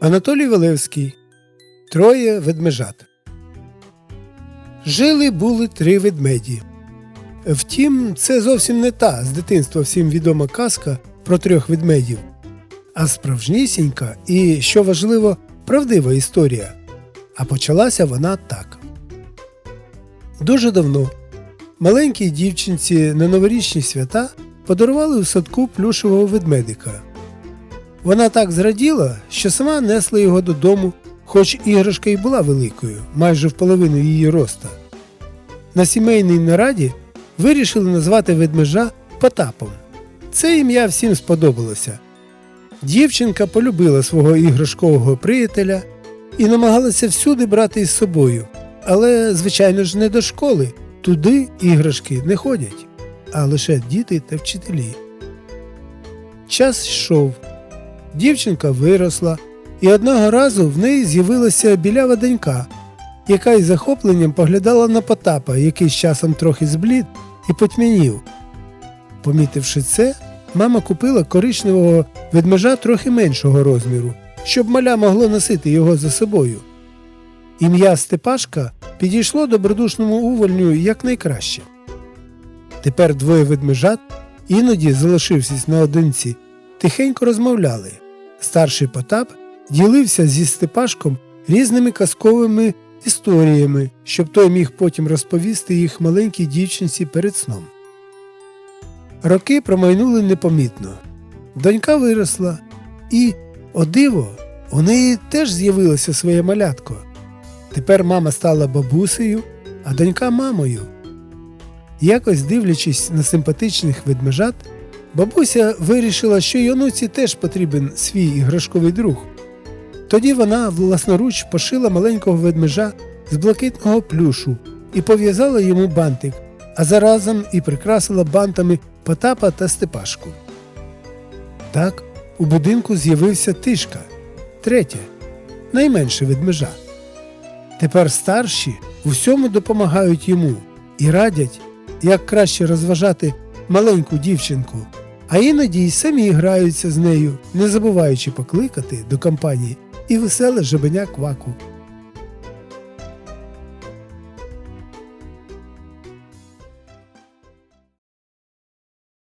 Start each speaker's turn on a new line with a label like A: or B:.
A: Анатолій Валевський. Троє ведмежат. Жили були три ведмеді. Втім, це зовсім не та з дитинства всім відома казка про трьох ведмедів, а справжнісінька і, що важливо, правдива історія. А почалася вона так. Дуже давно маленькій дівчинці на новорічні свята подарували у садку плюшевого ведмедика. Вона так зраділа, що сама несла його додому, хоч іграшка й була великою, майже в половину її роста. На сімейній нараді вирішили назвати ведмежа Потапом. Це ім'я всім сподобалося. Дівчинка полюбила свого іграшкового приятеля і намагалася всюди брати із собою. Але, звичайно ж, не до школи. Туди іграшки не ходять, а лише діти та вчителі. Час йшов. Дівчинка виросла, і одного разу в неї з'явилася білява донька, яка із захопленням поглядала на Потапа, який з часом трохи зблід і потьмянів. Помітивши це, мама купила коричневого ведмежа трохи меншого розміру, щоб маля могло носити його за собою. Ім'я Степашка підійшло добродушному увольню якнайкраще. Тепер двоє ведмежат, іноді, залишившись наодинці, тихенько розмовляли. Старший Потап ділився зі Степашком різними казковими історіями, щоб той міг потім розповісти їх маленькій дівчинці перед сном. Роки промайнули непомітно. Донька виросла, і, о диво, у неї теж з'явилося своє малятко. Тепер мама стала бабусею, а донька мамою. Якось дивлячись на симпатичних ведмежат, бабуся вирішила, що й теж потрібен свій іграшковий друг. Тоді вона власноруч пошила маленького ведмежа з блакитного плюшу і пов'язала йому бантик, а заразом і прикрасила бантами Потапа та Степашку. Так у будинку з'явився тишка, третє, найменше ведмежа. Тепер старші у всьому допомагають йому і радять, як краще розважати маленьку дівчинку, а іноді й самі граються з нею, не забуваючи покликати до компанії і веселе жабеня кваку.